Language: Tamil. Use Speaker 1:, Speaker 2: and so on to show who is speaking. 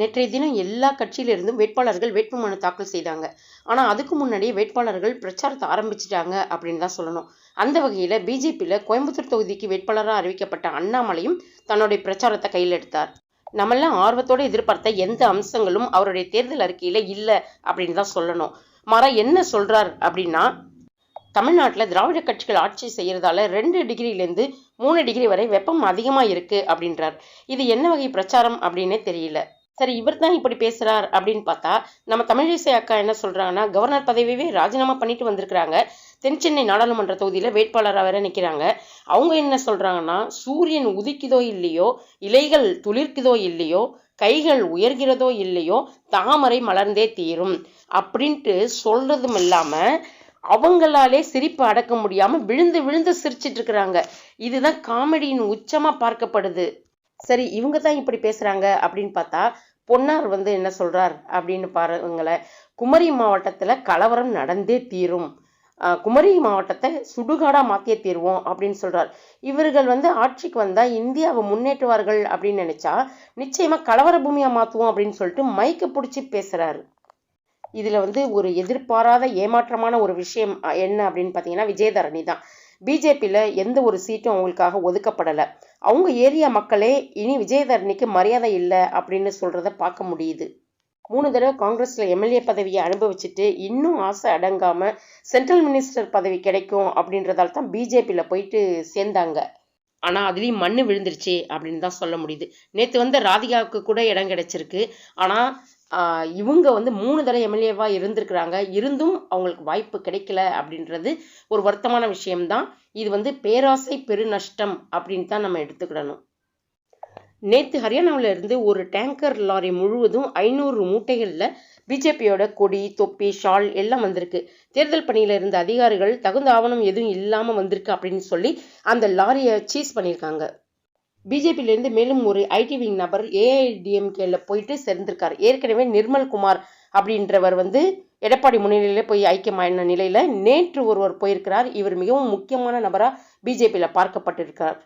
Speaker 1: நேற்றைய தினம் எல்லா கட்சியிலிருந்தும் வேட்பாளர்கள் வேட்புமனு தாக்கல் செய்தாங்க. ஆனால் அதுக்கு முன்னாடியே வேட்பாளர்கள் பிரச்சாரத்தை ஆரம்பிச்சிட்டாங்க அப்படின்னு தான் சொல்லணும். அந்த வகையில் பிஜேபியில் கோயம்புத்தூர் தொகுதிக்கு வேட்பாளராக அறிவிக்கப்பட்ட அண்ணாமலையும் தன்னுடைய பிரச்சாரத்தை கையில் எடுத்தார். நம்மெல்லாம் ஆர்வத்தோடு எதிர்பார்த்த எந்த அம்சங்களும் அவருடைய தேர்தல் அறிக்கையில் இல்லை அப்படின்னு தான் சொல்லணும். மாறா என்ன சொல்கிறார் அப்படின்னா தமிழ்நாட்டில் திராவிட கட்சிகள் ஆட்சி செய்கிறதால ரெண்டு டிகிரிலேருந்து மூணு டிகிரி வரை வெப்பம் அதிகமாக இருக்குது அப்படின்றார். இது என்ன வகை பிரச்சாரம் அப்படின்னே தெரியல. சரி இவர் தான் இப்படி பேசுறார் அப்படின்னு பார்த்தா நம்ம தமிழிசை அக்கா என்ன சொல்றாங்கன்னா கவர்னர் பதவியவே ராஜினாமா பண்ணிட்டு வந்திருக்கிறாங்க. தென் சென்னை நாடாளுமன்ற தொகுதியில் வேட்பாளராக வேற நிற்கிறாங்க அவங்க என்ன சொல்றாங்கன்னா சூரியன் உதிக்குதோ இல்லையோ இலைகள் துளிர்க்குதோ இல்லையோ கைகள் உயர்கிறதோ இல்லையோ தாமரை மலர்ந்தே தீரும் அப்படின்ட்டு சொல்றதும் இல்லாம அவங்களாலே சிரிப்பு அடக்க முடியாம விழுந்து விழுந்து சிரிச்சிட்டு இருக்கிறாங்க. இதுதான் காமெடியின் உச்சமா பார்க்கப்படுது. சரி இவங்க தான் இப்படி பேசுறாங்க அப்படின்னு பார்த்தா பொன்னார் வந்து என்ன சொல்றார் அப்படின்னு பாருங்களேன். குமரி மாவட்டத்துல கலவரம் நடந்தே தீரும். ஆஹ் குமரி மாவட்டத்தை சுடுகாடா மாத்தியே தீர்வோம் அப்படின்னு சொல்றார். இவர்கள் வந்து ஆட்சிக்கு வந்தா இந்தியாவை முன்னேற்றுவார்கள் அப்படின்னு நினைச்சா நிச்சயமா கலவர பூமியா மாத்துவோம் அப்படின்னு சொல்லிட்டு மைக்க பிடிச்சி பேசுறாரு. இதுல வந்து ஒரு எதிர்பாராத ஏமாற்றமான ஒரு விஷயம் அஹ், என்ன அப்படின்னு பார்த்தீங்கன்னா விஜயதரணி தான் பிஜேபியில் எந்த ஒரு சீட்டும் அவங்களுக்காக ஒதுக்கப்படலை. அவங்க ஏரியா மக்களே இனி விஜயதரணிக்கு மரியாதை இல்லை அப்படின்னு சொல்கிறத பார்க்க முடியுது. மூணு தடவை காங்கிரஸில் எம்எல்ஏ பதவியை அனுபவிச்சுட்டு இன்னும் ஆசை அடங்காமல் சென்ட்ரல் மினிஸ்டர் பதவி கிடைக்கும் அப்படின்றதால தான் பிஜேபியில் போயிட்டு சேர்ந்தாங்க. ஆனால் அதுலேயும் மண் விழுந்துருச்சு அப்படின்னு தான் சொல்ல முடியுது. நேற்று வந்து ராதிகாவுக்கு கூட இடம் கிடச்சிருக்கு. ஆனால் இவங்க வந்து மூணு தடவை எம்எல்ஏவாக இருந்திருக்கிறாங்க. இருந்தும் அவங்களுக்கு வாய்ப்பு கிடைக்கல அப்படின்றது ஒரு வருத்தமான விஷயம்தான். இது வந்து பேராசை பெருநஷ்டம் அப்படின்னு தான் நம்ம எடுத்துக்கிடணும். நேற்று ஹரியானாவில் இருந்து ஒரு டேங்கர் லாரி முழுவதும் ஐநூறு மூட்டைகளில் பிஜேபியோட கொடி தொப்பி ஷால் எல்லாம் வந்திருக்கு. தேர்தல் பணியில் இருந்த அதிகாரிகள் தகுந்த ஆவணம் எதுவும் இல்லாமல் வந்திருக்கு அப்படின்னு சொல்லி அந்த லாரியை சீஸ் பண்ணியிருக்காங்க. பிஜேபியிலேருந்து மேலும் ஒரு ஐடி விங் நபர் ஏஐடிஎம்கேல போயிட்டு சேர்ந்திருக்கார். ஏற்கனவே நிர்மல் குமார் அப்படின்றவர் வந்து எடப்பாடி முன்னிலையில போய் ஐக்கியமான நிலையில நேற்று ஒருவர் போயிருக்கிறார். இவர் மிகவும் முக்கியமான நபராக பிஜேபியில் பார்க்கப்பட்டிருக்கிறார்.